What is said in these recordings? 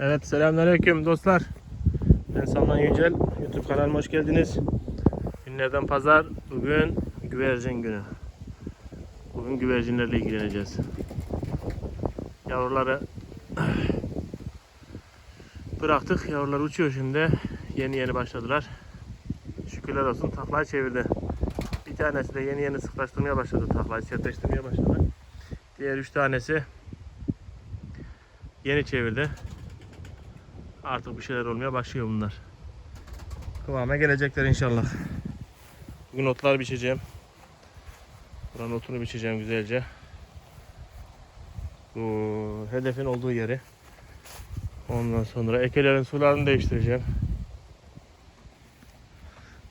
Evet selamünaleyküm dostlar. Ben Salman Yücel. YouTube kanalıma hoş geldiniz. Günlerden pazar. Bugün güvercin günü. Bugün güvercinlerle ilgileneceğiz. Yavruları bıraktık. Yavrular uçuyor şimdi. Yeni yeni başladılar. Şükürler olsun taklayı çevirdi. Bir tanesi de yeni yeni sıklaştırmaya başladı. Taklayı sertleştirmeye başladı. Diğer üç tanesi yeni çevirdi. Artık bir şeyler olmaya başlıyor bunlar. Kıvama gelecekler inşallah. Bugün otlar biçeceğim. Buranın otunu biçeceğim güzelce. Bu hedefin olduğu yeri. Ondan sonra ekelerin sularını değiştireceğim.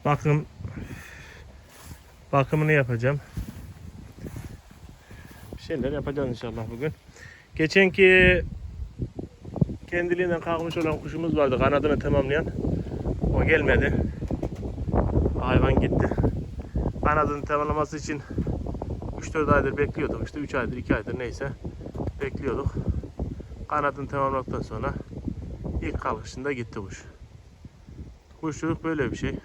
Bakım bakımını yapacağım. Bir şeyler yapacağız inşallah bugün. Geçenki kendiliğinden kalkmış olan kuşumuz vardı kanadını tamamlayan. O gelmedi. Hayvan gitti. Kanadını tamamlaması için 3-4 aydır bekliyorduk. İşte 3 aydır 2 aydır neyse bekliyorduk. Kanadını tamamladıktan sonra ilk kalkışında gitti kuş. Kuşçuluk böyle bir şey.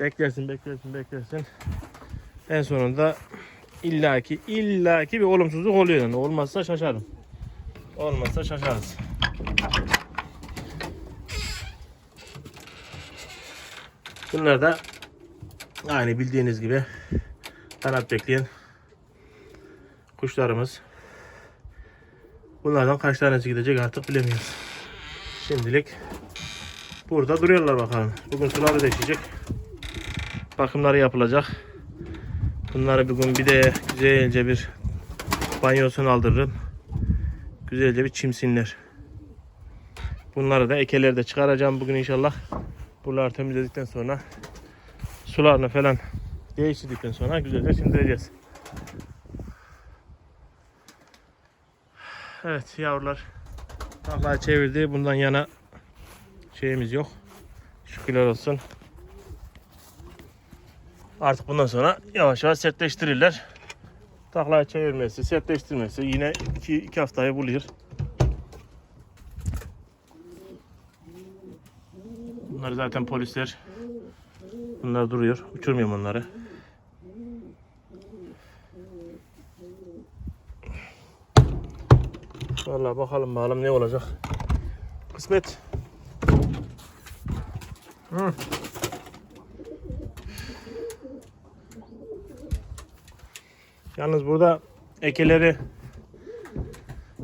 Beklersin beklersin beklersin. En sonunda illaki illaki bir olumsuzluk oluyor yani. Olmazsa şaşarım. Olmazsa şaşarız. Bunlar da aynı bildiğiniz gibi kanat bekleyen kuşlarımız. Bunlardan kaç tanesi gidecek artık bilemiyoruz. Şimdilik burada duruyorlar bakalım. Bugün suları değişecek. Bakımları yapılacak. Bunları bugün bir de güzelce bir banyosunu aldırırım. Güzelce bir çimsinler. Bunları da ekeleri de çıkaracağım bugün inşallah. Buraları temizledikten sonra sularını falan değiştirdikten sonra güzelce çimdireceğiz. Evet yavrular taklayı çevirdi. Bundan yana şeyimiz yok. Şükürler olsun. Artık bundan sonra yavaş yavaş sertleştirirler. Taklayı çevirmesi, sertleştirmesi yine 2 iki, haftayı buluyor. Bunlar zaten polisler. Bunlar duruyor. Uçurmuyorum onları. Vallahi bakalım bakalım ne olacak. Kısmet. Hı. Yalnız burada ekeleri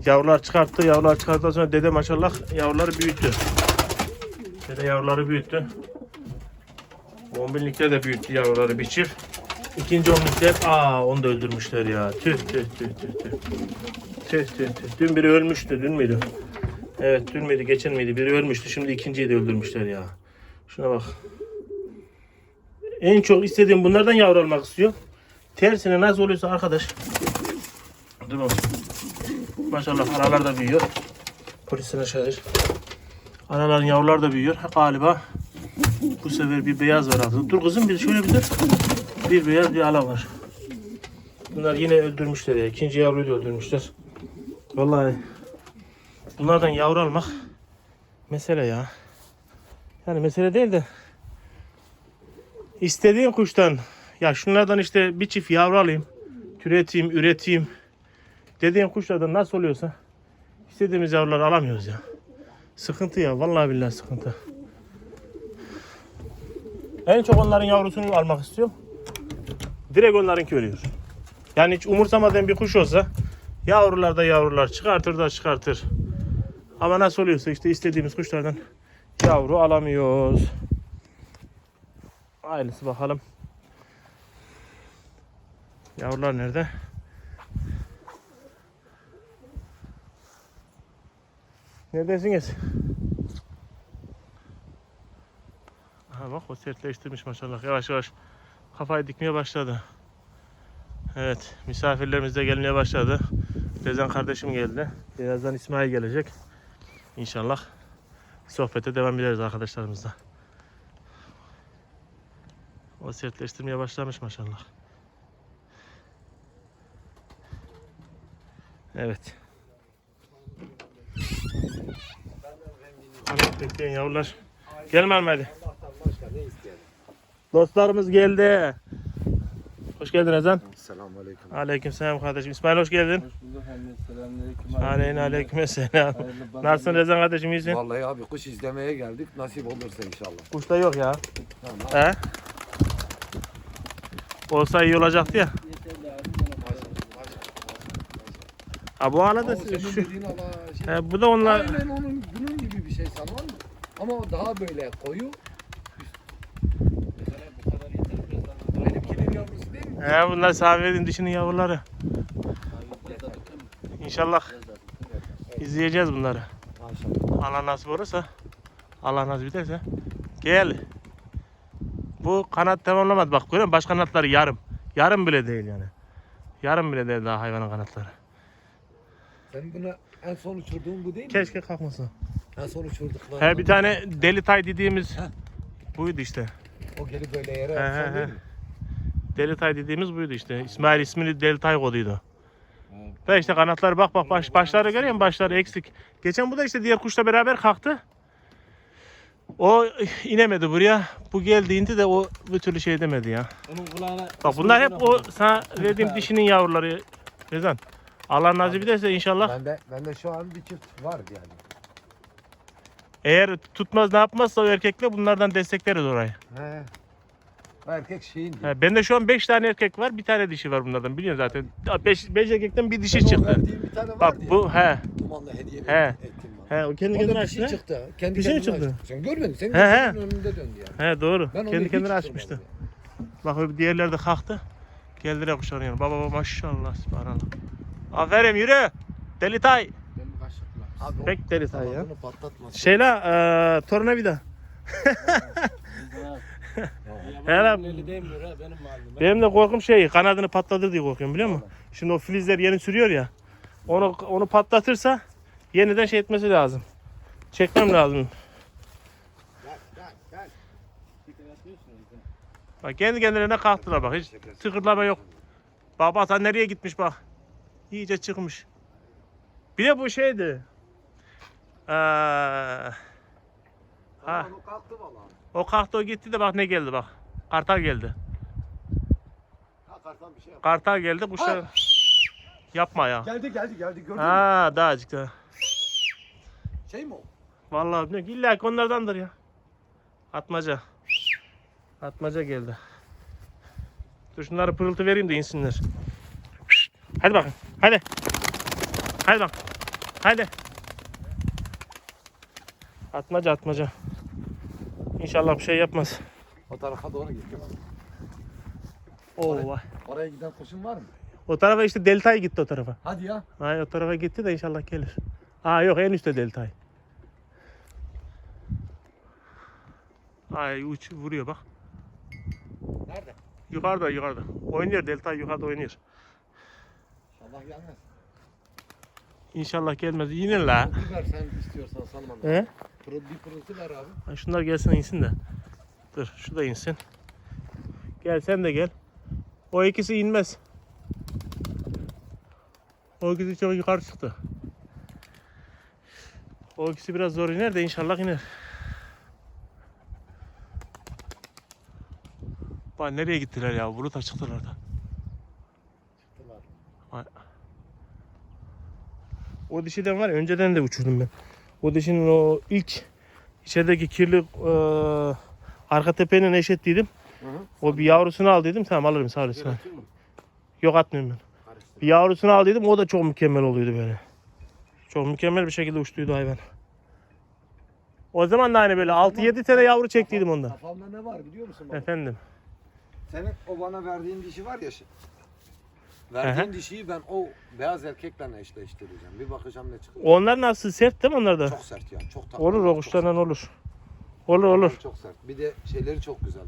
yavrular çıkarttı. Yavrular çıkarttıktan sonra dede maşallah yavruları büyüttü. Dede yavruları büyüttü. Bombinlikte de büyüttü yavruları bir çift. İkinci onlukta aa onu da öldürmüşler ya. Tüh tüh tüh tüh tüh. Tüh tüh tüh. Dün biri ölmüştü. Dün müydü? Evet dün müydü geçen miydi? Biri ölmüştü. Şimdi ikinciyi de öldürmüşler ya. Şuna bak. En çok istediğim bunlardan yavru almak istiyor. Tersine nasıl oluyorsa arkadaş. Dur bakalım. Maşallah aralar da büyüyor. Polisine şair. Araların yavrular da büyüyor. Galiba bu sefer bir beyaz var altında. Dur kızım bir şöyle bir dur. Bir beyaz bir ala var. Bunlar yine öldürmüşler ya. İkinci yavruyu da öldürmüşler. Vallahi bunlardan yavru almak mesele ya. Yani mesele değil de istediğin kuştan ya şunlardan işte bir çift yavru alayım. Türeteyim, üreteyim. Dediğin kuşlardan nasıl oluyorsa istediğimiz yavruları alamıyoruz ya. Sıkıntı ya. Vallahi billahi sıkıntı. En çok onların yavrusunu almak istiyorum. Direkt onlarınki ölüyor. Yani hiç umursamadığım bir kuş olsa yavrular da yavrular çıkartır da çıkartır. Ama nasıl oluyorsa işte istediğimiz kuşlardan yavru alamıyoruz. Aynısı bakalım. Yavrular nerede? Neredesiniz? Aha bak o sertleştirmiş maşallah. Yavaş yavaş kafayı dikmeye başladı. Evet misafirlerimiz de gelmeye başladı. Rezan kardeşim geldi. Birazdan İsmail gelecek. İnşallah sohbete devam ederiz arkadaşlarımızla. O sertleştirmeye başlamış maşallah. Evet. Kanat bekleyen yavrular. Ne isteyelim? Dostlarımız geldi. Hoş geldin Ezan. Selamun aleyküm. Aleyküm selam kardeşim. İsmail hoş geldin. Hoş bulduk anne. Selamünaleyküm. Aleyna aleyküm selam. Nasılsın Rezan kardeşim iyisin? Vallahi abi kuş izlemeye geldik. Nasip olursa inşallah. Kuşta yok ya. Tamam. He? Olsa iyi olacaktı ya. Yeterli abi, bana bak. Ha bu arada Ama senin şu, dediğin Allah şey. he, bu da onlar Aynen onun bunun gibi bir şey tamam mı? Ama o daha böyle koyu. Mesela bu kadar yeter biraz daha. Benimkinin yavrusu değil mi? he, bunlar Safiye'nin dişinin yavruları. İnşallah izleyeceğiz bunları. Allah nasip olursa Allah nasip ederse gel. Bu kanat tamamlamadı bak görüyor musun? Baş kanatları yarım. Yarım bile değil yani. Yarım bile değil daha hayvanın kanatları. Sen buna en son uçurduğun bu değil mi? Keşke kalkmasa. En son uçurdukların. He bir tane deli tay dediğimiz Heh. buydu işte. O gelip böyle yere He, he, atsan he. değil mi? Deli tay dediğimiz buydu işte. İsmail ismini deli tay koduydu. Da işte kanatları bak bak baş, başları görüyor musun? Başları eksik. Geçen bu da işte diğer kuşla beraber kalktı. O inemedi buraya. Bu geldi indi de o bir türlü şey demedi ya. Onun kulağına... Bak bunlar hep o sana verdiğim dişinin yavruları. Rezan. Allah nasip ederse inşallah. Bende, bende şu an bir çift var yani. Eğer tutmaz ne yapmazsa o erkekle bunlardan destekleriz orayı. He. O erkek şeyin diyor. He, bende şu an 5 tane erkek var. Bir tane dişi var bunlardan. Biliyorsun zaten. 5 5 erkekten bir dişi o çıktı. verdiğin bir tane Bak vardı ya. bu he. Dumanla hediye He. ettim bana. He o kendi O kendine da açtı. dişi he. çıktı. Kendi mi kendine çıktı? açtı. Sen görmedin. Senin He, he. gözünün önünde döndü yani. He doğru. Ben onu kendi hiç kendine açmıştı. Bak o diğerleri de kalktı. Geldiler kuşların yanına. Baba baba maşallah subhanallah. Aferin yürü. Deli tay. Benim kaşıkla. Abi Pek deli tay ya. Şeyla eee tornavida. Ha benim de korkum şey kanadını patlatır diye korkuyorum biliyor musun? Şimdi o filizler yeni sürüyor ya. Onu onu patlatırsa yeniden şey etmesi lazım. Çekmem lazım. Gel gel gel. Bak kendi kendilerine kalktılar bak. Hiç tıkırlama yok. Baba ata nereye gitmiş bak. İyice çıkmış. Bir de bu şeydi. Ee, ha, Onu kalktı valla. o kalktı o gitti de bak ne geldi bak. Kartal geldi. Ha kartan bir şey yap. Kartal geldi kuşlar. Yapma ya. Geldi geldi geldi gördün mü? Ha daha azıcık daha. Şey mi o? Vallahi bilmiyorum. İlla ki onlardandır ya. Atmaca. Atmaca geldi. Dur şunları pırıltı vereyim de insinler. Hadi bakın. Hadi. Hadi bak. Hadi. Atmaca atmaca. İnşallah bir şey yapmaz. O tarafa doğru gitti. Oo, vay. Oraya giden kuşun var mı? O tarafa işte Deltay gitti o tarafa. Hadi ya. Ay o tarafa gitti de inşallah gelir. Aa yok en üstte Deltay. Ay uç vuruyor bak. Nerede? Yukarıda yukarıda. Oynuyor Delta yukarıda oynuyor. Allah gelmez. İnşallah gelmez. Yine la. Bir ver sen istiyorsan salman. He? Pırıl, bir pırıltı ver abi. Ha, Şunlar gelsin insin de. Dur şu da insin. Gel sen de gel. O ikisi inmez. O ikisi çok yukarı çıktı. O ikisi biraz zor iner de inşallah iner. Bak nereye gittiler ya? Bulut çıktılar da. Çıktılar. O dişiden var ya önceden de uçurdum ben. O dişinin o ilk içerideki kirli e, arka tepenin eşitliydim. Hı hı. O bir yavrusunu al dedim tamam alırım sağ olasın. Yok atmıyorum ben. Bir yavrusunu al dedim o da çok mükemmel oluyordu böyle. Çok mükemmel bir şekilde uçtuydu hayvan. O zaman da hani böyle 6-7 tane yavru çektiydim ondan. Kafamda ne var biliyor musun baba? Efendim. Senin o bana verdiğin dişi var ya. Verdiğin dişiyi ben o beyaz erkekle eşleştireceğim. Bir bakacağım ne çıkacak. Onlar nasıl sert değil mi onlar da? Çok sert ya. Çok tatlı. Olur sert. olur. Olur olur. Çok sert. Bir de şeyleri çok güzel.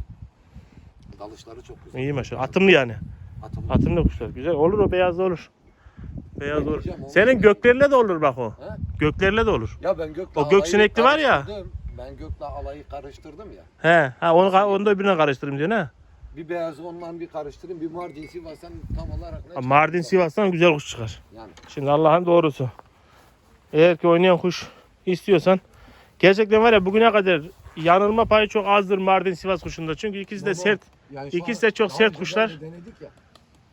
Dalışları çok güzel. İyi maşallah. Atımlı yani. Atımlı. Atımlı kuşlar. Güzel. Olur o beyaz da olur. Beyaz olur. Senin göklerle de olur bak o. He? Göklerle de olur. Ya ben gökle O gök sinekli var ya. karıştırdım. Ben gökle alayı karıştırdım ya. He. Ha onu onu da birbirine karıştırayım diyor ne? Bir beyazı ondan bir karıştırayım. Bir Mardin Sivas'tan tam olarak ne? Mardin Sivas'tan güzel kuş çıkar. Yani Şimdi Allah'ın doğrusu. Eğer ki oynayan kuş istiyorsan Gerçekten var ya bugüne kadar yanılma payı çok azdır Mardin Sivas kuşunda. Çünkü ikisi de Baba, sert. Yani İkisi de çok sert kuşlar. de Denedik ya.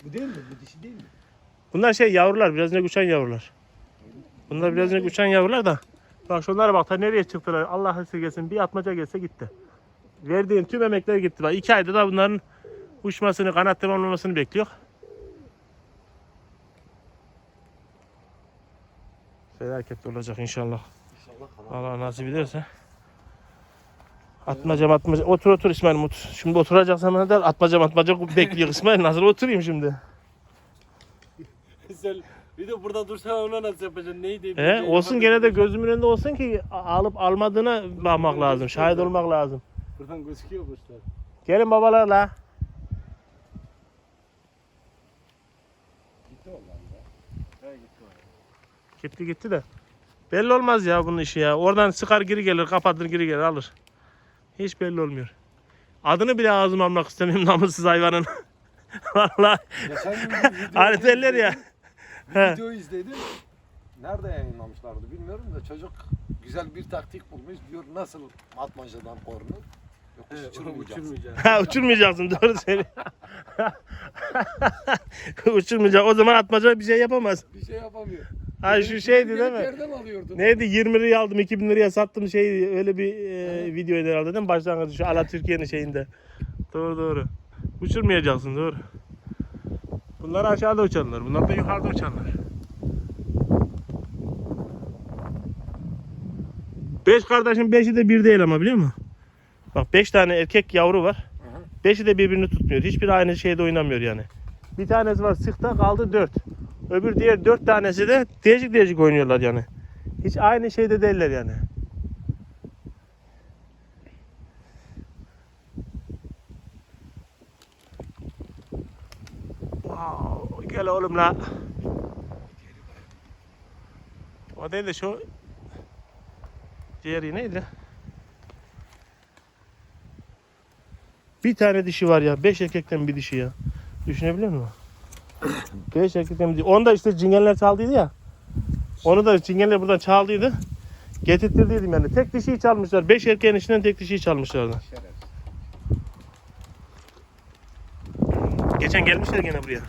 Bu değil mi? Bu dişi değil mi? Bunlar şey yavrular. Biraz önce uçan yavrular. Bunlar biraz önce uçan yavrular da. Bak şunlara bak. Ta nereye çıktılar? Allah esirgesin. Bir atmaca gelse gitti. Verdiğin tüm emekler gitti. Bak iki ayda da bunların uçmasını, kanat tamamlamasını bekliyor. Felaket olacak inşallah. İnşallah. Allah nasip ederse. Atmaca atmaca. Otur otur İsmail otur. Şimdi oturacak zaman da atmaca atmaca bekliyor İsmail. Nasıl oturayım şimdi? Sen bir de burada dursan ona nasıl yapacaksın? Neydi? He, olsun gene de gözümün önünde olsun ki alıp almadığına bakmak lazım. Şahit olmak lazım. Buradan gözüküyor kuşlar. Gelin babalarla. Gitti onlar ya. Gitti o. Gitti gitti de. Belli olmaz ya bunun işi ya. Oradan sıkar geri gelir, kapatır geri gelir alır. Hiç belli olmuyor. Adını bile ağzıma almak istemiyorum namussuz hayvanın. Video Hani derler ya. Bir video izledim. Nerede yayınlamışlardı bilmiyorum da çocuk güzel bir taktik bulmuş. Diyor nasıl atmacadan korunur? Yok He, onu uçurmayacaksın. uçurmayacaksın. Ha uçurmayacaksın doğru söylüyor. Uçurmayacak. O zaman atmaca bir şey yapamaz. Bir şey yapamıyor. Ha şu şeydi değil mi? Yerden alıyordu. Neydi 20 liraya aldım 2000 liraya sattım şey öyle bir e, videoydu herhalde değil mi? Başlangıcı şu Ala Türkiye'nin şeyinde. Doğru doğru. Uçurmayacaksın doğru. Bunlar aşağıda uçanlar. Bunlar da yukarıda uçanlar. Beş kardeşin beşi de bir değil ama biliyor musun? Bak beş tane erkek yavru var. Aha. Beşi de birbirini tutmuyor. Hiçbir aynı şeyde oynamıyor yani. Bir tanesi var sıkta kaldı dört. Öbür diğer dört tanesi de değişik değişik oynuyorlar yani. Hiç aynı şeyde değiller yani. Wow, gel oğlum la. O değil de şu diğeri neydi? Bir tane dişi var ya. Beş erkekten bir dişi ya. Düşünebiliyor musun? Beş erkekten bir dişi. Onu da işte cingenler çaldıydı ya. Onu da cingenler buradan çaldıydı. Getirtirdiydim yani. Tek dişiyi çalmışlar. Beş erkeğin içinden tek dişiyi çalmışlardı. Geçen gelmişler gene buraya.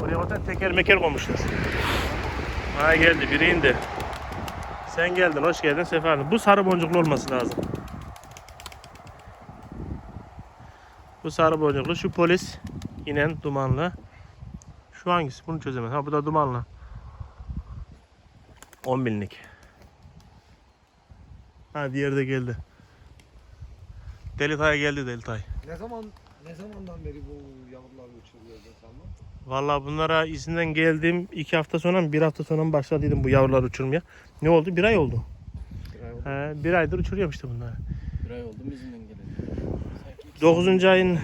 Buraya orada teker meker koymuşlar. Ha geldi biri indi. Sen geldin hoş geldin Sefa Bu sarı boncuklu olması lazım. Bu sarı boncuklu. Şu polis inen dumanlı. Şu hangisi? Bunu çözemez. Ha bu da dumanlı. 10 binlik. Ha diğeri de geldi. Delitay geldi Delitay. Ne zaman ne zamandan beri bu yavrular uçuruyor sanma? Vallahi bunlara izinden geldim iki hafta sonra mı bir hafta sonra mı başladıydım bu yavrular uçurmaya. Ne oldu? Bir ay oldu. He, bir aydır uçuruyorum işte bunları. Bir ay oldu mu izinden 9. ayın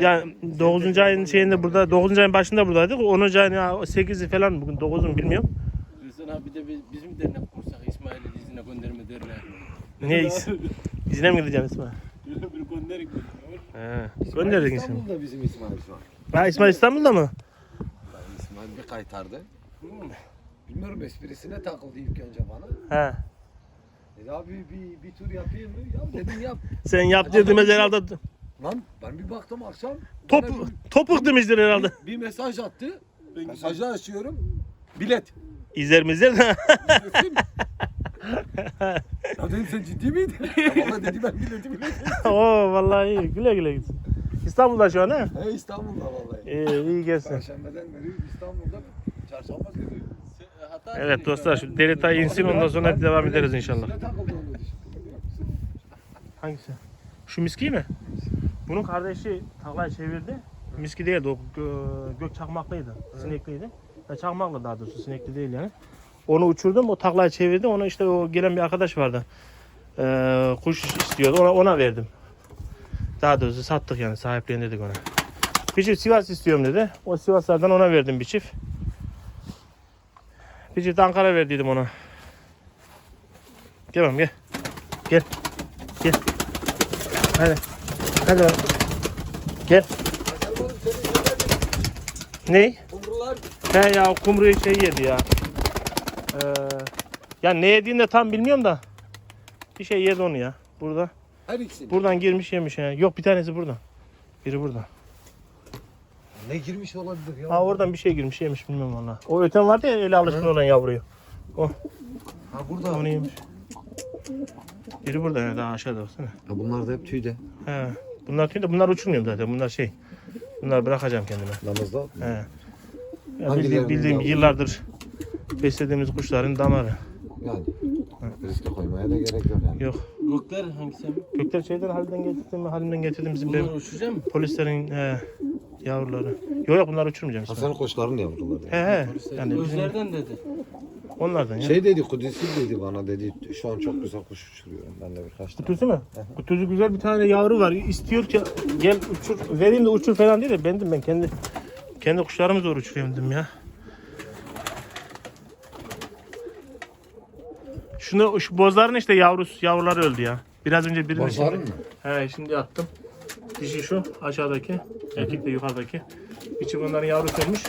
yani 9. ayın şeyinde burada 9. ayın başında buradaydık. 10. ayın ya 8'i falan bugün 9'un bilmiyorum. Sen abi de biz, bizim dernek kursak İsmail'i izine gönderme derler. Ne iz, izine mi gideceksin İsmail? Bir gönderik? He. Gönderdik İsmail. İstanbul'da bizim İsmail şu an. Ha İsmail İstanbul'da mı? Yani İsmail bir kaytardı. Bilmiyorum esprisine takıldı ilk önce bana. He. Dedi abi bir, bir tur yapayım mı? Ya dedim yap. Sen yap dediğimiz herhalde Lan ben bir baktım akşam. top, bana topuk demiştir herhalde. bir, bir mesaj attı. Mesajı açıyorum. Bilet. İzler mi izler de. Biletim. ya dedim sen ciddi miydin? ya valla dedi ben bileti bilet. Oo vallahi iyi. Güle güle gitsin. İstanbul'da şu an ha? He İstanbul'da vallahi. İyi, iyi gelsin. Perşembeden beri İstanbul'da çarşamba günü. Evet dostlar şu Delitay insin ondan sonra devam ederiz inşallah. Takıldı. Hangisi? Şu miski mi? Bunun kardeşi taklayı çevirdi. Miski değildi o gö- gök çakmaklıydı. Sinekliydi. Ya çakmaklı daha doğrusu sinekli değil yani. Onu uçurdum o taklayı çevirdi. Ona işte o gelen bir arkadaş vardı. Ee, kuş istiyordu ona, ona verdim. Daha doğrusu sattık yani sahiplendirdik ona. Bir çift Sivas istiyorum dedi. O Sivaslardan ona verdim bir çift. Bir çift Ankara verdiydim ona. Gel oğlum gel. Gel. Gel. Hadi. Oğlum. Gel. Ne? Kumrular He ya kumruyu şey yedi ya. Ee, ya ne yediğini de tam bilmiyorum da. Bir şey yedi onu ya. Burada. Her ikisini. Buradan girmiş yemiş ya. Yok bir tanesi burada. Biri burada. Ne girmiş olabilir ya? Ha oradan bir şey girmiş yemiş bilmiyorum valla. O öten vardı ya öyle alışkın olan yavruyu. Ha burada. Onu yemiş. Biri burada ya daha aşağıda baksana. Ha, bunlar da hep tüyde. He. Bunlar tüy de bunlar uçurmuyorum zaten. Bunlar şey. Bunlar bırakacağım kendime. Damızda. He. Ya Hangilerinin bildiğim, bildiğim yavrusu? yıllardır beslediğimiz kuşların damarı. Yani. Riske koymaya da gerek yok yani. Yok. Gökler hangisi abi? Gökler şeyden halinden getirdim, halimden getirdim bizim Bunlar benim uçacak mı? polislerin he, yavruları. Yok yok bunları uçurmayacağım işte. Hasan'ın koçların yavruları. He he. Yani bizim, Gözlerden dedi. Onlardan ya. Şey dedi Kudüs'ü dedi bana dedi şu an çok güzel kuş uçuruyorum. Ben de birkaç tane. Kutusu mu? Kutusu güzel bir tane yavru var. İstiyor ki gel uçur, vereyim de uçur falan diye de bendim ben kendi kendi kuşlarımı zor uçuruyorum dedim ya. Şunu şu bozların işte yavrusu yavruları öldü ya. Biraz önce birini Bozların mı? He şimdi attım. Dişi şu aşağıdaki, erkek de yukarıdaki. İçi bunların yavrusu olmuş.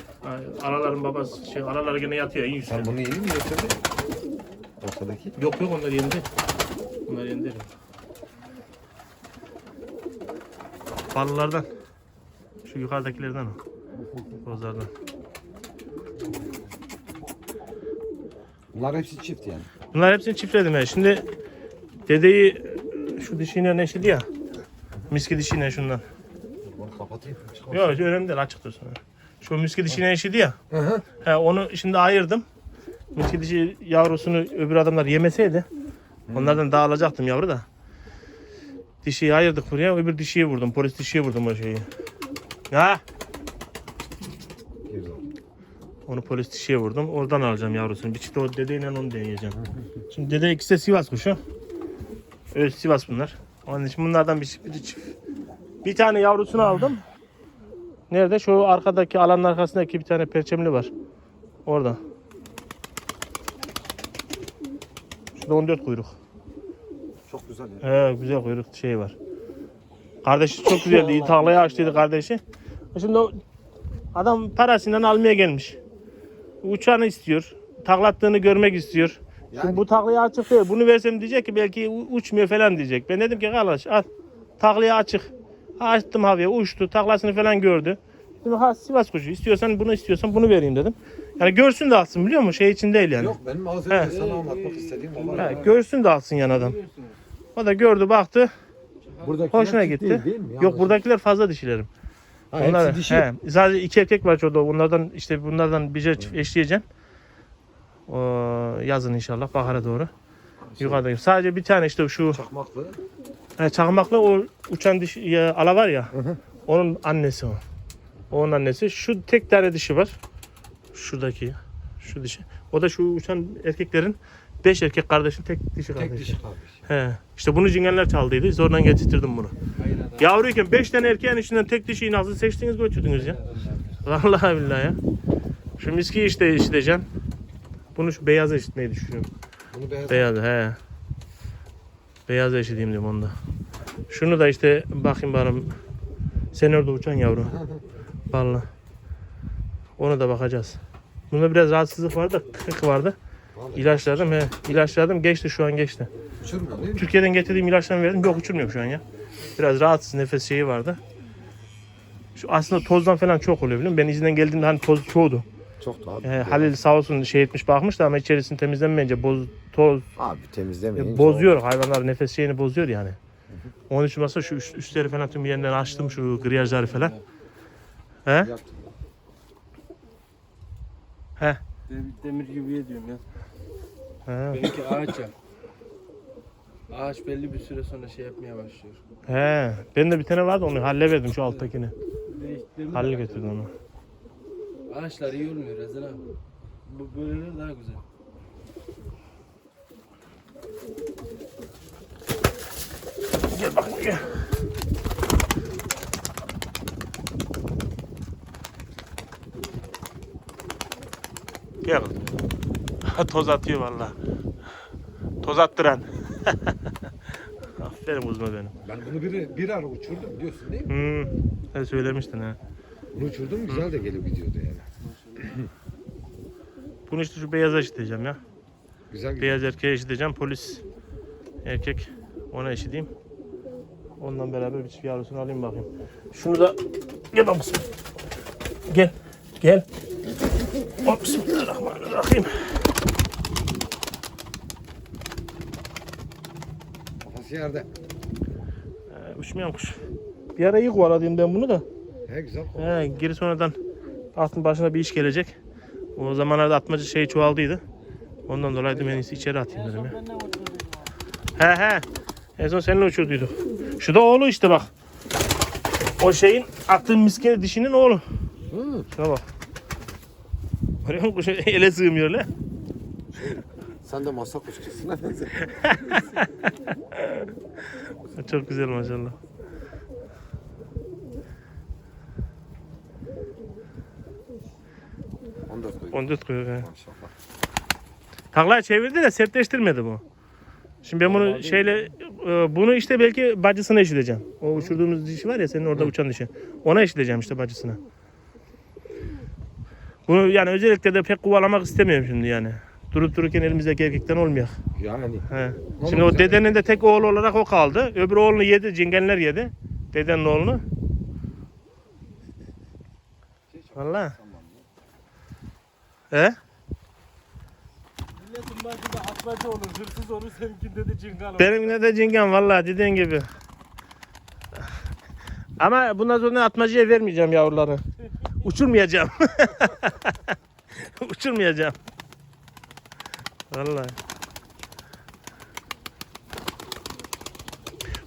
Araların babası şey araları gene yatıyor en üstte. Sen bunu iyi mi getirdin? Ortadaki. Yok yok onlar yendi. Onlar yendi. Ballılardan. Şu yukarıdakilerden o. Bozlardan. Bunlar hepsi çift yani. Bunlar hepsini çiftledim ya. Şimdi dedeyi şu dişiyle neşili ya. Miski dişiyle şundan. Kapatayım. Yok önemli değil açık dursun. Şu miski dişiyle neşili ya. Hı hı. He, onu şimdi ayırdım. Miski dişi yavrusunu öbür adamlar yemeseydi onlardan dağılacaktım yavru da. Dişiyi ayırdık buraya öbür dişiyi vurdum. Polis dişiye vurdum o şeyi. Ha? Onu polis dişiye vurdum. Oradan alacağım yavrusunu. Bir çift o dedeyle onu deneyeceğim. Şimdi dede ikisi de Sivas kuşu. Evet Sivas bunlar. Onun için bunlardan bir, bir çift. Bir tane yavrusunu aldım. Nerede? Şu arkadaki alanın arkasındaki bir tane perçemli var. Orada. Şurada 14 kuyruk. Çok güzel ya. He güzel kuyruk şey var. Kardeşi çok güzeldi. İyi tarlayı açtıydı kardeşi. Şimdi adam parasından almaya gelmiş. Uçağını istiyor. Taklattığını görmek istiyor. Şimdi Yani- bu taklayı açık değil. Bunu versem diyecek ki belki uçmuyor falan diyecek. Ben dedim ki kardeş al. Taklayı açık. Açtım havaya uçtu. Taklasını falan gördü. Dedim ha Sivas kuşu istiyorsan bunu istiyorsan bunu vereyim dedim. Yani görsün de alsın biliyor musun? Şey için değil yani. Yok benim az önce He. sana anlatmak istediğim o Ha, var. görsün de alsın yan adam. Görüyorsunuz. O da gördü baktı. Buradakiler Hoşuna gitti. Değil, değil mi? Yok buradakiler fazla dişilerim. Ha, Onlar, dişi. he, sadece iki erkek var şurada. Bunlardan işte bunlardan bir çift eşleyeceğim. O, yazın inşallah bahara doğru. Yukarıdaki. Sadece bir tane işte şu Çakmaklı. He, çakmaklı o uçan dişi ya, ala var ya. hı. Onun annesi o. Onun annesi. Şu tek tane dişi var. Şuradaki. Şu dişi. O da şu uçan erkeklerin beş erkek kardeşin tek dişi Tek kardeşi. dişi kardeş. He. İşte bunu cingenler çaldıydı. Zordan getirttirdim bunu. Yavruyken 5 tane erkeğin içinden tek dişiyi nasıl seçtiniz götürdünüz ya. Vallahi billahi ya. Şu miski işte işiteceğim. Bunu şu beyaza işitmeyi düşünüyorum. Bunu beyaz. Beyaz he. Beyaz eşiteyim diyorum onda. Şunu da işte bakayım bana. Sen orada uçan yavru. Vallahi. Ona da bakacağız. Bunda biraz rahatsızlık vardı, kırık vardı. Vallahi. İlaçladım he. İlaçladım geçti şu an geçti. Uçurmuyor değil mi? Türkiye'den getirdiğim ilaçlarını verdim. Yok uçurmuyor şu an ya. Biraz rahatsız nefes şeyi vardı. Şu aslında tozdan falan çok oluyor biliyor musun? Ben izinden geldiğimde hani toz çoğdu. Çok da abi. Ee, Halil sağ olsun şey etmiş bakmış da ama içerisini temizlenmeyince boz, toz Abi temizlemeyin. e, bozuyor. Hayvanlar nefes şeyini bozuyor yani. Onun için mesela şu üst, üstleri falan tüm yerlerini açtım şu griyajları falan. He? He. Demir, demir gibi diyorum ya. He. Benimki ağaç ya. Ağaç belli bir süre sonra şey yapmaya başlıyor. He. Ben de bir tane vardı onu halleverdim şu alttakini. Halil getirdi onu. Ağaçlar iyi olmuyor Rezan abi. Bu böyleleri daha güzel. Gel bak buraya. Gel. Toz atıyor valla. Toz attıran. Aferin uzma benim. Ben bunu bir, bir ara uçurdum biliyorsun değil mi? Hmm, sen söylemiştin ha. Bunu uçurdum güzel de gelip gidiyordu yani. Bunu işte şu beyaza işiteceğim ya. Güzel. Beyaz erkeğe işiteceğim. Polis Erkek ona eşideyim. Ondan beraber bir çift yavrusunu alayım bakayım. Şunu da gel bismillah. Gel. Gel. Hop bismillahirrahmanirrahim. Kafası yerde. Ee, uçmayan kuş. Bir ara iyi kovaladım ben bunu da. He güzel. He, geri sonradan altın başına bir iş gelecek. O zamanlarda atmaca şey çoğaldıydı. Ondan dolayı dedim en iyisi içeri atayım dedim ya. He he. En son seninle uçurduyduk. Şu da oğlu işte bak. O şeyin attığın miskine dişinin oğlu. Hı. Şuna bak. Görüyor musun? Kuş ele sığmıyor lan. Sen de masa kuşçusuna benzer. Çok güzel maşallah. Onu da koy. 14 koyuyor. he. Maşallah. Çevirdi de sertleştirmedi bu. Şimdi ben bunu şeyle e, bunu işte belki bacısına eşileceğim. O uçurduğumuz dişi var ya senin orada uçan dişi. Ona eşileceğim işte bacısına. Bunu yani özellikle de pek kovalamak istemiyorum şimdi yani. Durup dururken elimizdeki erkekten olmuyor. Yani. He. Şimdi o sen- dedenin de tek oğlu olarak o kaldı. Öbür oğlunu yedi, cingenler yedi. Dedenin oğlunu. Vallahi. He? Milletin başında atmaca olur, hırsız olur, seninkinde de cingal olur. Benimkine de cingen vallahi dediğin gibi. Ama bundan sonra atmacıya vermeyeceğim yavruları. Uçurmayacağım. Uçurmayacağım. Vallahi.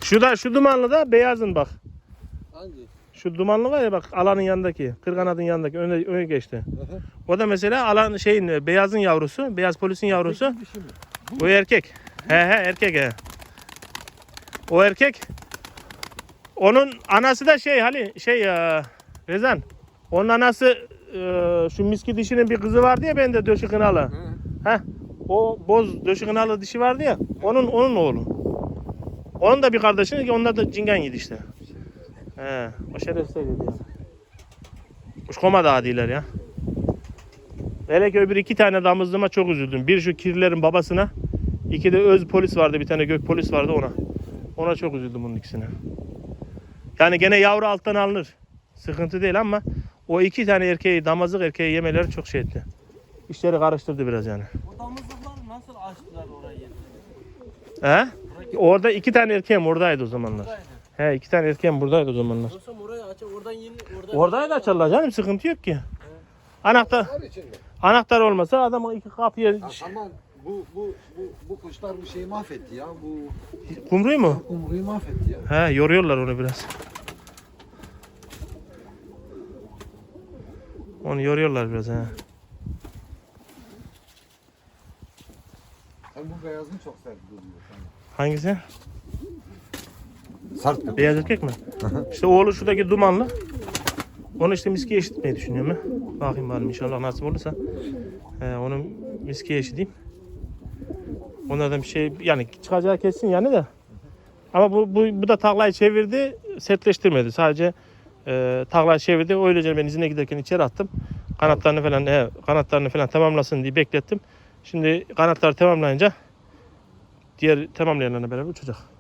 Şu da şu dumanlı da beyazın bak. Şu dumanlı var ya bak alanın yanındaki, kırganadın yanındaki öne, öne geçti. O da mesela alan şeyin e, beyazın yavrusu, beyaz polisin yavrusu. Mi? O erkek. He he erkek he. O erkek. Onun anası da şey Hali şey ya Rezan. Onun anası e, şu miski dişinin bir kızı vardı ya bende döşü kınalı. Heh. O boz döşü kınalı dişi vardı ya. Onun onun oğlu. Onun da bir kardeşi ki onlar da cingen yedi işte. He, o şerefsiz yedi ya. Kuşkoma dağı değiller ya. Hele ki öbür iki tane damızlığıma çok üzüldüm. Bir şu kirlilerin babasına. iki de öz polis vardı. Bir tane gök polis vardı ona. Ona çok üzüldüm bunun ikisine. Yani gene yavru alttan alınır. Sıkıntı değil ama o iki tane erkeği, damazlık erkeği yemeleri çok şey etti. İşleri karıştırdı biraz yani. O damızlıklar nasıl açtılar orayı? He? Orada iki tane erkeğim oradaydı o zamanlar. Buradaydı. He iki tane erkeğim buradaydı o zamanlar. Olsam orayı aç, oradan yeni... Oradan Oradaydı açarlar canım sıkıntı yok ki. Anahtar Var içinde. anahtar olmasa adamın iki kapıya Ha, Ama bu bu bu bu kuşlar bu şeyi mahvetti ya. Bu kumruyu mu? kumruyu mahvetti ya. He yoruyorlar onu biraz. Onu yoruyorlar biraz he. Sen bu beyazını çok sert buluyor. Hangisi? Sert Beyaz erkek mi? işte oğlu şuradaki dumanlı. Onu işte miskiye eşitmeyi düşünüyorum ben. Bakayım bakalım inşallah nasip olursa. He, onu miskiye eşiteyim. Onlardan bir şey yani çıkacağı kesin yani de. Ama bu, bu, bu da taklayı çevirdi, sertleştirmedi. Sadece e, taklayı çevirdi. Öylece ben izine giderken içeri attım. Kanatlarını falan he, kanatlarını falan tamamlasın diye beklettim. Şimdi kanatları tamamlayınca diğer tamamlayanlarla beraber uçacak.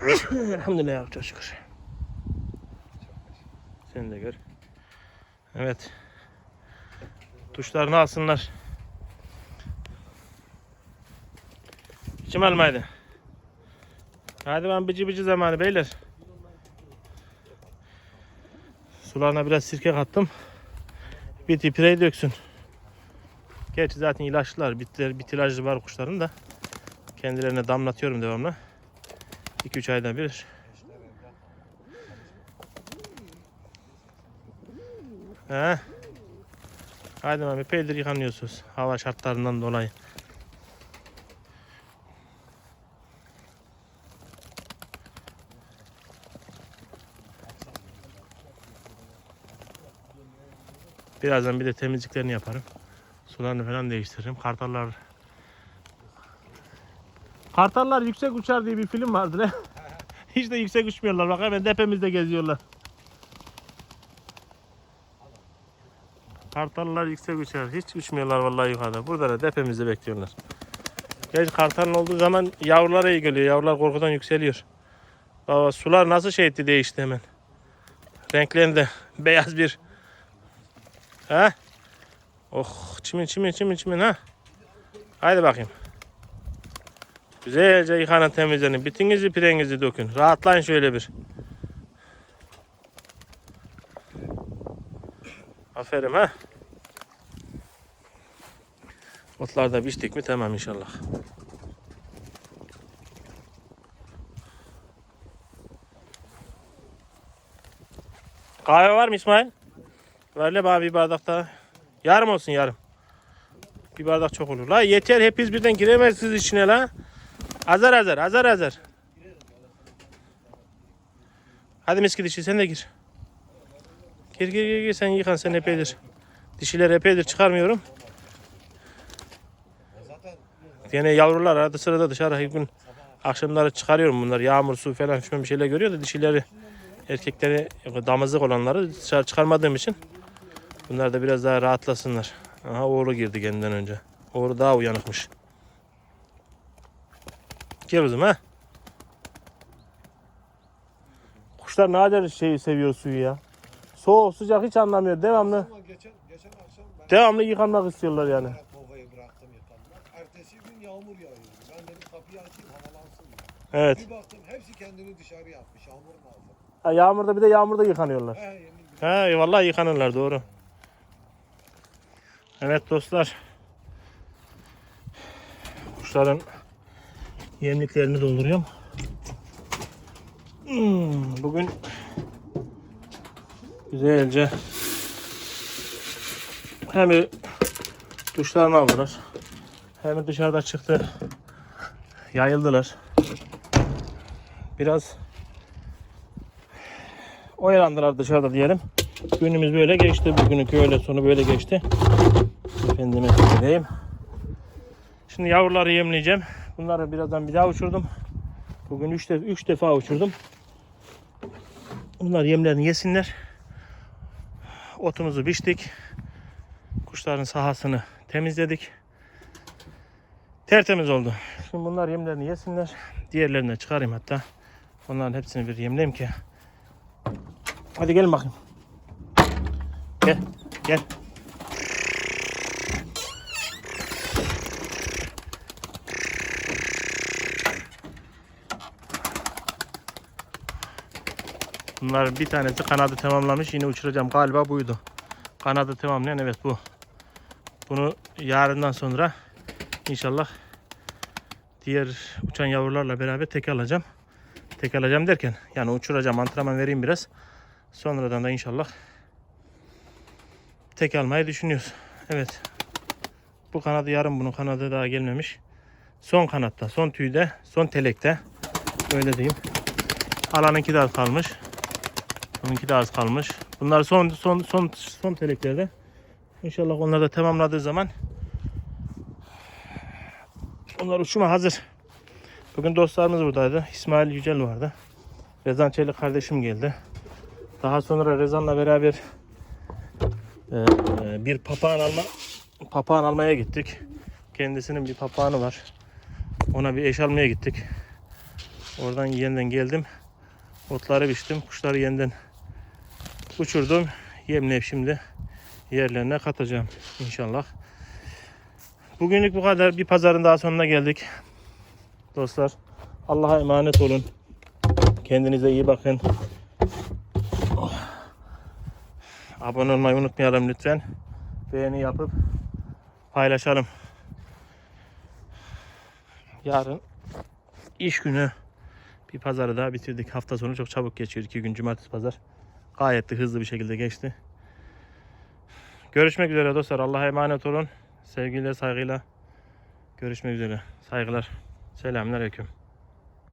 Elhamdülillah çok şükür. Sen de gör. Evet. Tuşlarını alsınlar. Kim almaydı? Hadi ben bıcı bıcı zamanı beyler. Sularına biraz sirke kattım. Biti pireyi döksün. Gerçi zaten ilaçlılar, bittiler, bitilajlı var kuşların da. Kendilerine damlatıyorum devamlı. 2-3 ayda bir. He. Hadi abi peydir yıkanıyorsunuz. Hava şartlarından dolayı. Birazdan bir de temizliklerini yaparım. Sularını falan değiştiririm. Kartallar Kartallar yüksek uçar diye bir film vardı ne? Hiç de yüksek uçmuyorlar. Bak hemen tepemizde geziyorlar. Kartallar yüksek uçar. Hiç uçmuyorlar vallahi yukarıda. Burada da tepemizde bekliyorlar. Gerçi kartalın olduğu zaman yavrular iyi geliyor. Yavrular korkudan yükseliyor. Baba sular nasıl şey etti değişti hemen. Renklerinde beyaz bir. Ha? Oh çimin çimin çimin çimin ha. Haydi bakayım. Güzelce yıkanın temizlenin. Bitinizi pirenizi dökün. Rahatlayın şöyle bir. Aferin ha. Otlar da biçtik mi tamam inşallah. Kahve var mı İsmail? Ver le bana bir bardak daha. Yarım olsun yarım. Bir bardak çok olur. La yeter hepiniz birden giremezsiniz içine la. Azar azar azar azar. Hadi miski dişi sen de gir. Gir gir gir, gir sen yıkan sen epeydir. Dişiler epeydir çıkarmıyorum. Yine yavrular arada sırada dışarı her gün akşamları çıkarıyorum bunlar. Yağmur, su falan şöyle bir şeyler görüyor da dişileri erkekleri damızlık olanları dışarı çıkarmadığım için bunlar da biraz daha rahatlasınlar. Aha oğlu girdi kendinden önce. Oğlu daha uyanıkmış. Gel kızım ha. Kuşlar nadir şeyi seviyor suyu ya. Soğuk sıcak hiç anlamıyor. Devamlı Ama geçen geçen akşam ben devamlı yıkanmak istiyorlar yani. kovayı bıraktım yıkanmak. Ertesi gün yağmur yağıyor. Ben dedim kapıyı açayım havalansın. Evet. Bir baktım hepsi kendini dışarı atmış yağmurun altında. Ha, yağmurda bir de yağmurda yıkanıyorlar. He yemin ederim. He vallahi yıkanırlar doğru. Evet dostlar. Kuşların yemliklerini dolduruyorum. Hmm, bugün güzelce hem duşlarını aldılar. Hem dışarıda çıktı. Yayıldılar. Biraz oyalandılar dışarıda diyelim. Günümüz böyle geçti. Bugünün öğle sonu böyle geçti. Efendime söyleyeyim. Şimdi yavruları yemleyeceğim. Bunları birazdan bir daha uçurdum. Bugün 3 üç, üç defa uçurdum. Bunlar yemlerini yesinler. Otumuzu biçtik. Kuşların sahasını temizledik. Tertemiz oldu. Şimdi bunlar yemlerini yesinler. Diğerlerini de çıkarayım hatta. Onların hepsini bir yemleyeyim ki Hadi gelin bakayım. Gel, gel. Bunlar bir tanesi kanadı tamamlamış. Yine uçuracağım. Galiba buydu. Kanadı tamamlayan evet bu. Bunu yarından sonra inşallah diğer uçan yavrularla beraber tek alacağım. Tek alacağım derken yani uçuracağım antrenman vereyim biraz. Sonradan da inşallah tek almayı düşünüyoruz. Evet. Bu kanadı yarım bunun kanadı daha gelmemiş. Son kanatta, son tüyde, son telekte. Öyle diyeyim. Alanınki de kalmış. Bununki de az kalmış. Bunlar son son son son teleklerde. İnşallah onları da tamamladığı zaman onlar uçuma hazır. Bugün dostlarımız buradaydı. İsmail Yücel vardı. Rezan Çelik kardeşim geldi. Daha sonra Rezan'la beraber eee, bir papağan alma papağan almaya gittik. Kendisinin bir papağanı var. Ona bir eş almaya gittik. Oradan yeniden geldim. Otları biçtim. Kuşları yeniden uçurdum. Yemleyip şimdi yerlerine katacağım inşallah. Bugünlük bu kadar. Bir pazarın daha sonuna geldik. Dostlar Allah'a emanet olun. Kendinize iyi bakın. Abone olmayı unutmayalım lütfen. Beğeni yapıp paylaşalım. Yarın iş günü bir pazarı daha bitirdik. Hafta sonu çok çabuk geçiyor. İki gün cumartesi pazar. Gayet de hızlı bir şekilde geçti. Görüşmek üzere dostlar. Allah'a emanet olun. Sevgiyle saygıyla görüşmek üzere. Saygılar. Selamünaleyküm.